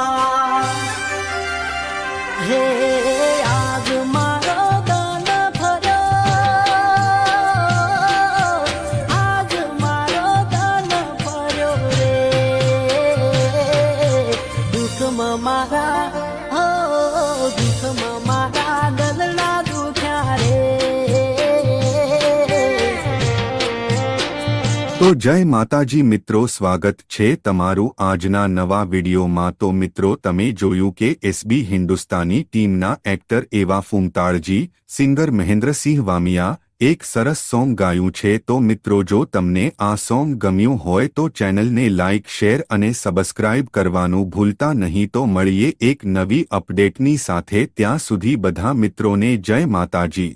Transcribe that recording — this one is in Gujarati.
પહેરવા હે આજ મારો દાન ફર્યો. આજ મારો દાન ફર્યો રે. દુઃખમાં મારા તો જય માતાજી મિત્રો, સ્વાગત છે તમારું આજના નવા વિડીયોમાં. તો મિત્રો, તમે જોયું કે એસબી હિન્દુસ્તાની ટીમના એક્ટર એવા ફૂમતાળજી સિંગર મહેન્દ્રસિંહ વામિયા, એક સરસ સોંગ ગાયું છે. તો મિત્રો, જો તમને આ સોંગ ગમ્યું હોય તો ચેનલને લાઇક શેર અને સબસ્ક્રાઇબ કરવાનું ભૂલતા નહીં. તો મળીએ એક નવી અપડેટની સાથે. ત્યાં સુધી બધા મિત્રોને જય માતાજી.